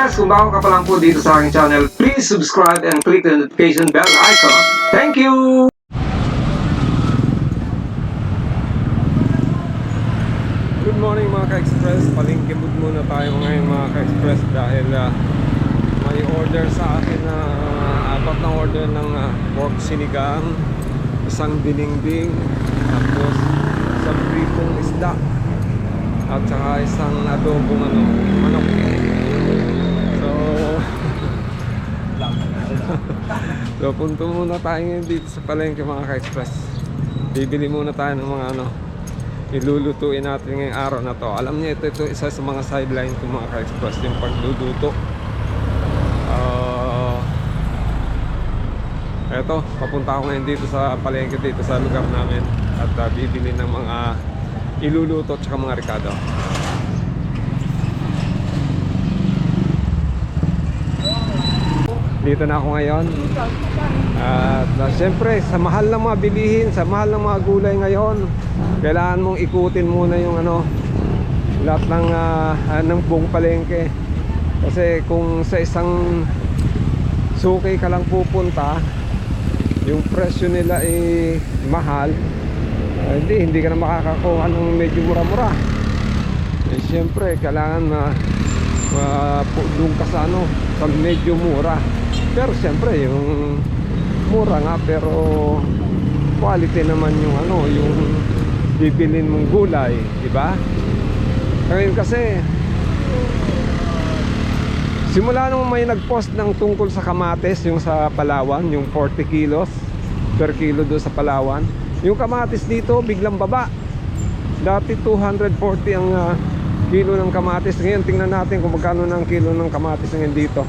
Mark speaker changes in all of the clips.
Speaker 1: Ka-Express, kung bago ka pa lang po dito sa aking channel, please subscribe and click the notification bell icon. Thank you! Good morning mga ka-express. Palingki mood muna tayo ngayon mga ka-express dahil ah, may order sa akin na ah, apat na order ng ah, pork sinigang, isang dinding tapos isang pritong isda at saka isang adobong ano, manok. So, so punto muna tayo ngayon dito sa palengke mga ka-express. Bibili muna tayo ng mga ano, ilulutuin natin ngayong araw na to. Alam niyo ito, ito isa sa mga sideline ko mga ka-express, yung pagluluto. Ah, eto, papunta ako ngayon dito sa palengke dito sa lugar namin at ah, bibili ng mga iluluto at mga ricado. Dito na ako ngayon. At uh, siyempre, sa mahal ng mga bilihin, sa mahal ng mga gulay ngayon, kailangan mong ikutin muna yung ano, lahat ng, ah, ah, ng buong palengke. Kasi kung sa isang suki ka lang pupunta, yung presyo nila ay mahal, ah, hindi, hindi ka na makakakuha ng medyo mura-mura. Eh, siyempre, kailangan na uh, doon ka sa ano, sa medyo mura. Pero siyempre, yung mura nga pero quality naman yung ano, yung bibilin mong gulay, di ba? Ngayon kasi simula nung may nag-post ng tungkol sa kamatis, yung sa Palawan, yung 40 kilos per kilo doon sa Palawan. Yung kamatis dito biglang baba. Dati 240 ang ah, kilo ng kamatis. Ngayon tingnan natin kung magkano ng kilo ng kamatis ngayon dito.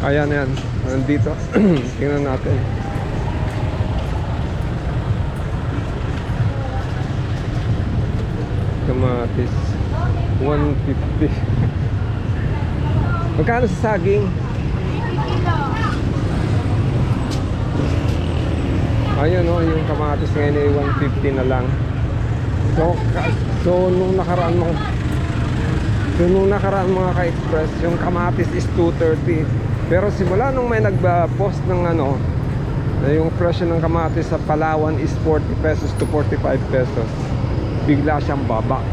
Speaker 1: Ayan yan. Nandito. tingnan natin. Kamatis. 150. Magkano sa saging? Ayun o, yung kamatis ngayon ay 150 na lang. So, so nung nakaraan mo So nung nakaraan mga ka-express, yung kamatis is 230. Pero simula nung may nag-post ng ano, na yung presyo ng kamatis sa Palawan is 40 pesos to 45 pesos. Bigla siyang baba.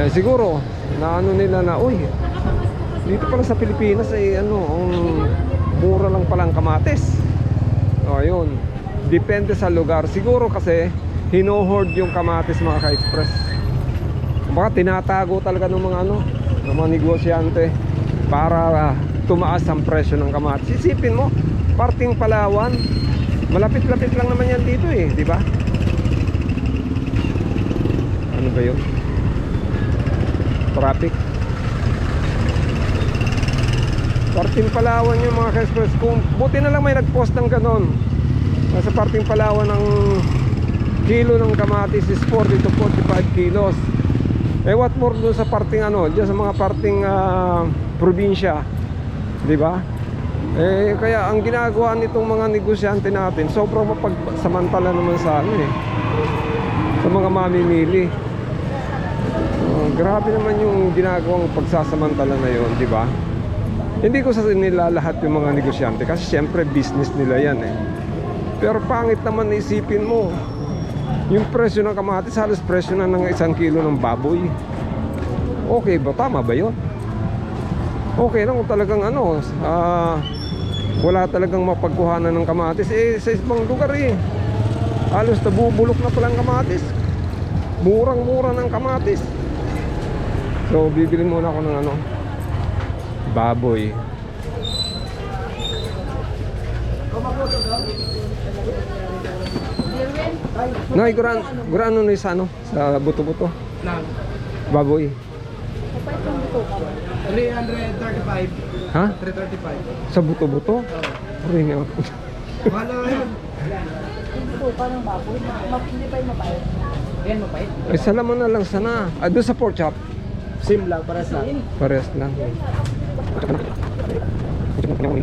Speaker 1: Eh, siguro, na ano nila na, uy, dito pala sa Pilipinas ay ano, ang mura lang palang kamatis. O, yun. Depende sa lugar. Siguro kasi, hinohoard yung kamatis mga ka-express. Baka tinatago talaga ng mga ano, ng mga negosyante para ah, tumaas ang presyo ng kamatis. Isipin mo, parting Palawan, malapit-lapit lang naman yan dito eh, di ba? Ano ba yun? Traffic. Parting Palawan yung mga ka-express. Kung buti na lang may nag-post ng ganon. Nasa parting Palawan ng kilo ng kamatis is 40 to 45 kilos. Eh what more doon sa parting ano, diyan sa mga parting ah, probinsya. 'Di ba? Eh kaya ang ginagawa nitong mga negosyante natin, sobrang mapagsamantala naman sa ano eh. Sa mga mamimili. Oh, grabe naman yung ginagawang pagsasamantala na yon, 'di ba? Hindi ko sa nila lahat yung mga negosyante kasi syempre business nila yan eh. Pero pangit naman isipin mo, yung presyo ng kamatis halos presyo na ng isang kilo ng baboy. Okay ba? Tama ba yun? Okay lang kung talagang ano, ah, wala talagang mapagkuhanan ng kamatis. Eh, sa ibang lugar eh, halos nabubulok na palang kamatis. Murang-mura ng kamatis. So, bibili muna ako ng ano, baboy. Nay, guran, guran ano sa ano? Sa buto-buto.
Speaker 2: Lang.
Speaker 1: Baboy.
Speaker 2: 335.
Speaker 1: Ha?
Speaker 2: 335.
Speaker 1: Sa buto-buto? Ring out.
Speaker 2: Wala yun.
Speaker 3: Buka ng baboy. Hindi pa mapayat.
Speaker 2: Yan, mapait.
Speaker 1: Ay, salaman na lang sana. Ah, doon sa pork chop.
Speaker 2: Sim lang, para sa
Speaker 1: Pares lang. Wait lang.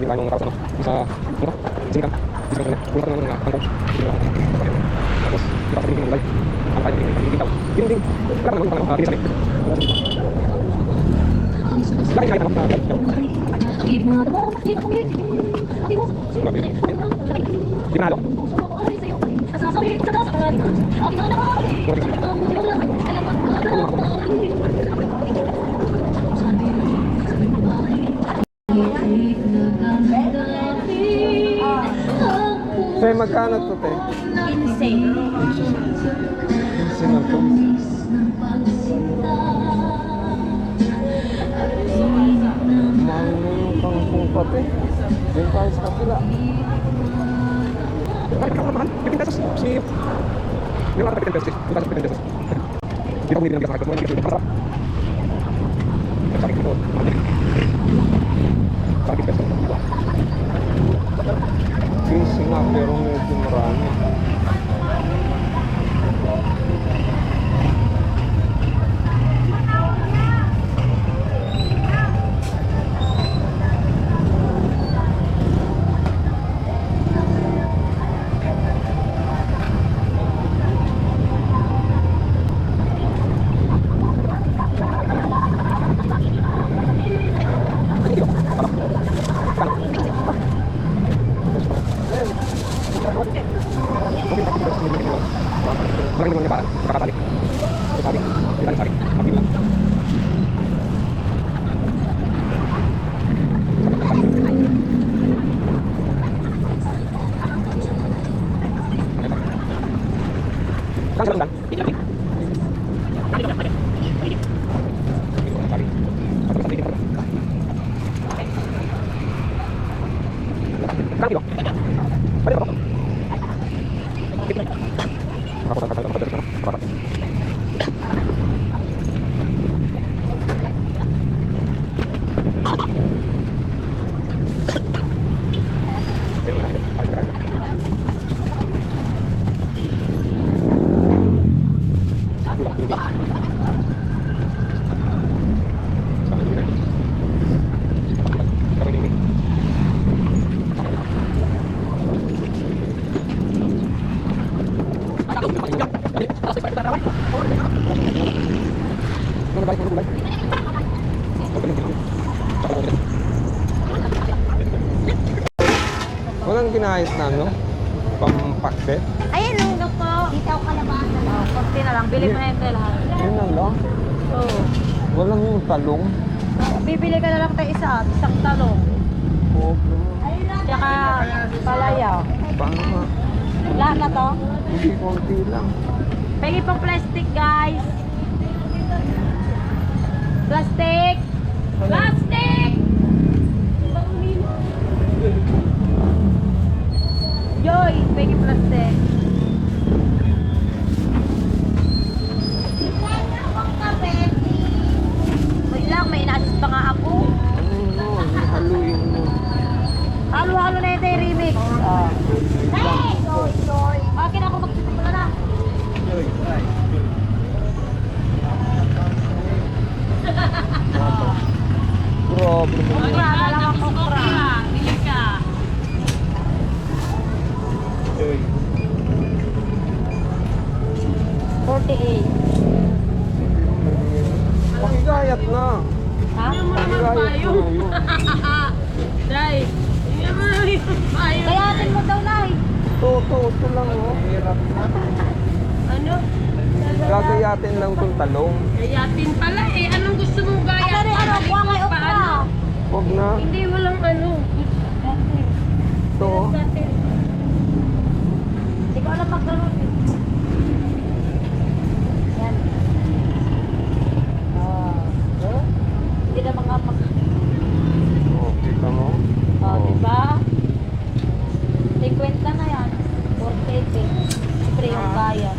Speaker 1: Kapag tayo ng karos, ano, sa, ano, sinigang, sinigang kanya, kulang ng mga kangkong, tapos, di pa sa piniging gulay, ang kanya piniging bitaw, yun din, wala naman yung mga pinisan eh. Lagi na kita Di na halo. Te, magkano to, te?
Speaker 3: Insane.
Speaker 1: Kasi na to. Na yung kangkong pa, te. Diyan tayo sa kapila. Ay, kapal mahal. 15 pesos. Si... Yung mga 15 pesos, tayo sa 15 pesos. Hindi ng bigas sa akin? Hindi kasi masarap. Sa akin ito. Sa akin pesos. Nga, pero medyo. Marami naman niya para. Kakatali. Sabi. Ilan sabi. Sabi lang. Saan sila lang? Sabi. Sabi sabi kita. Saan kilo? Pwede ba? Ako sa kakal ako sa para. Walang ginahit na, no? Pampakte.
Speaker 3: Ayan, ano po? Ikaw kalabasa. Oh, konti na lang. Bili mo na ito lahat.
Speaker 1: Yun lang lang.
Speaker 3: Oo.
Speaker 1: Walang yung talong.
Speaker 3: Bibili ka na lang tayo isa. Isang talong.
Speaker 1: Oh,
Speaker 3: Tsaka palaya.
Speaker 1: paano nga?
Speaker 3: Lahat na to.
Speaker 1: Hindi konti lang.
Speaker 3: Pengi pang plastic, guys. Ito lang
Speaker 1: oh.
Speaker 4: Ano?
Speaker 1: Gagayatin lang tong talong.
Speaker 4: Gayatin pala eh. Anong gusto mong gaya?
Speaker 3: Ano rin, ano, kuha kayo pa.
Speaker 1: Huwag na.
Speaker 4: Hindi, walang ano.
Speaker 1: Ito. oh.
Speaker 3: Hindi ko alam magkaroon. Yan. Oh. Oh. Hindi na mga mag...
Speaker 1: Oh, kita mo.
Speaker 3: Oh, di ba? 50 na yan. 48 eh. Siyempre yung kaya.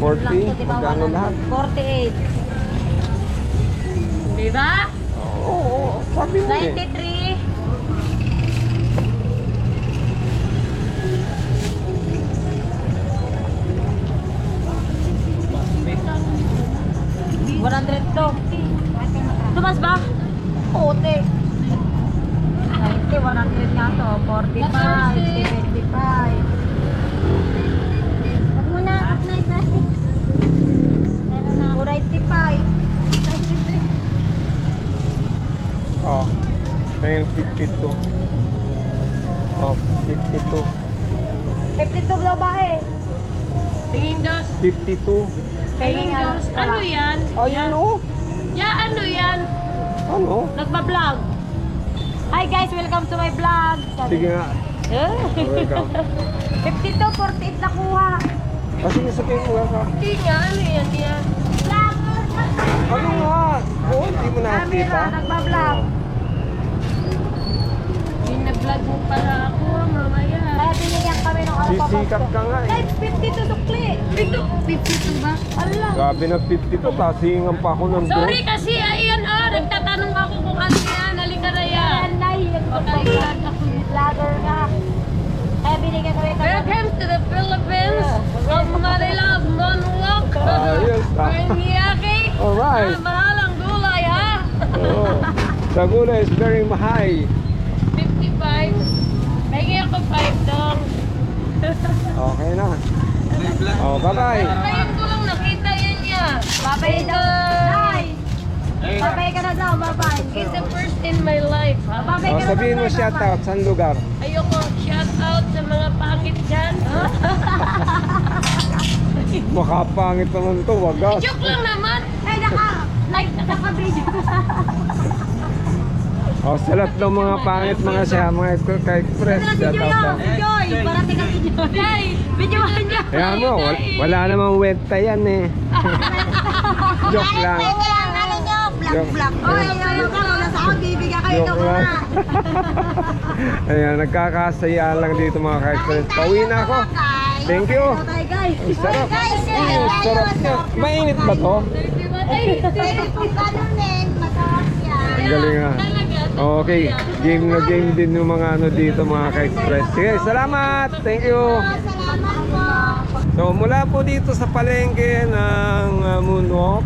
Speaker 3: Lang
Speaker 1: 40,
Speaker 3: to, di ba?
Speaker 1: Magkano lahat?
Speaker 3: 48.
Speaker 4: Di ba?
Speaker 1: Oo, oo, sabi mo eh.
Speaker 3: 93.
Speaker 1: 52. 52
Speaker 3: daw ba eh?
Speaker 4: Tingin dos.
Speaker 1: 52.
Speaker 4: Tingin dos. Ano yan?
Speaker 1: Ayun oh.
Speaker 4: Ya, ano yan?
Speaker 1: Ano?
Speaker 3: Nagba-vlog. Hi guys, welcome to my vlog. Sabi-
Speaker 1: Sige nga.
Speaker 3: Eh?
Speaker 1: Welcome.
Speaker 3: 52, 48 nakuha.
Speaker 1: Kasi nga ka.
Speaker 4: Hindi nga, ano yan yan?
Speaker 1: Ano nga? Oo, hindi mo
Speaker 3: Camera,
Speaker 1: nakita.
Speaker 3: nagba-vlog.
Speaker 4: Binablog mo pala ako mamaya.
Speaker 3: Kaya binigyan kami
Speaker 1: Sisikap ka nga eh.
Speaker 3: Ay, 52 sukli.
Speaker 4: Ito, 52 ba?
Speaker 3: Ala.
Speaker 1: Sabi na 52, tasingan pa ako ng
Speaker 4: Sorry
Speaker 1: doon.
Speaker 4: kasi, ayan ah, nagtatanong ako kung ano yan. Halika na yan.
Speaker 3: Nay.
Speaker 4: Pagkailan ako.
Speaker 3: Vlogger nga. Kaya binigyan ng
Speaker 4: Welcome to the Philippines of Manila, Monwalk.
Speaker 1: Ayos, ah.
Speaker 4: Paranaque.
Speaker 1: Alright.
Speaker 4: Ah, mahal ang gulay ha.
Speaker 1: Oo. Sa gula is very high.
Speaker 4: 55. May ako 5 dong.
Speaker 1: Okay na. Oh, bye-bye.
Speaker 4: Ngayon ko lang nakita yan niya.
Speaker 3: Daw. Nay. Babay ka na daw, babay.
Speaker 4: It's the first in my life ha.
Speaker 3: Babay
Speaker 1: Oh,
Speaker 3: na
Speaker 1: sabihin mo
Speaker 3: babay,
Speaker 1: shout
Speaker 3: babay.
Speaker 1: out, saan lugar?
Speaker 4: Ayoko shout out sa mga pangit dyan.
Speaker 1: Makapangit naman to, wagas.
Speaker 4: Joke lang naman.
Speaker 3: Ay, naka, like, naka-video.
Speaker 1: Oh, sa lahat ng mga pangit mga siya, mga ka-express, shout out daw.
Speaker 3: si Joy. Parating ang video.
Speaker 4: Jay,
Speaker 3: Videohan niya.
Speaker 1: Kaya mo, wala, wala namang wenta yan eh. Joke lang. Joke.
Speaker 3: vlog. Oy, ayaw ka, wala sa akin, bibigyan kayo ito
Speaker 1: lang. Ayan, nagkakasaya lang dito mga ka-express. Pauwi na ako. Thank you. Ang sarap. Mm, sarap niya. Mainit ba to?
Speaker 4: Ay,
Speaker 3: Kung ganun din, masarap yan.
Speaker 1: Ang galing ah. Okay, game na game din yung mga ano dito mga ka-express. Sige, salamat. Thank you.
Speaker 3: Salamat po.
Speaker 1: So mula po dito sa palengke ng uh, Moonwalk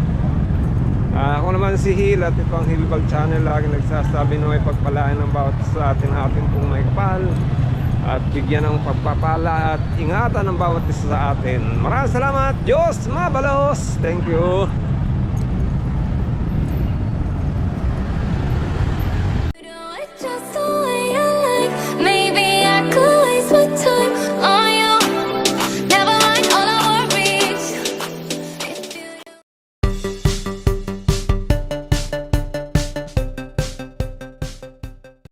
Speaker 1: ah, Ako naman si Hil at ito ang Hilbag Channel Lagi nagsasabi na may pagpalaan ng bawat sa atin ating pong may kapal At bigyan ng pagpapala at ingatan ng bawat isa sa atin Maraming salamat Diyos mabalos Thank you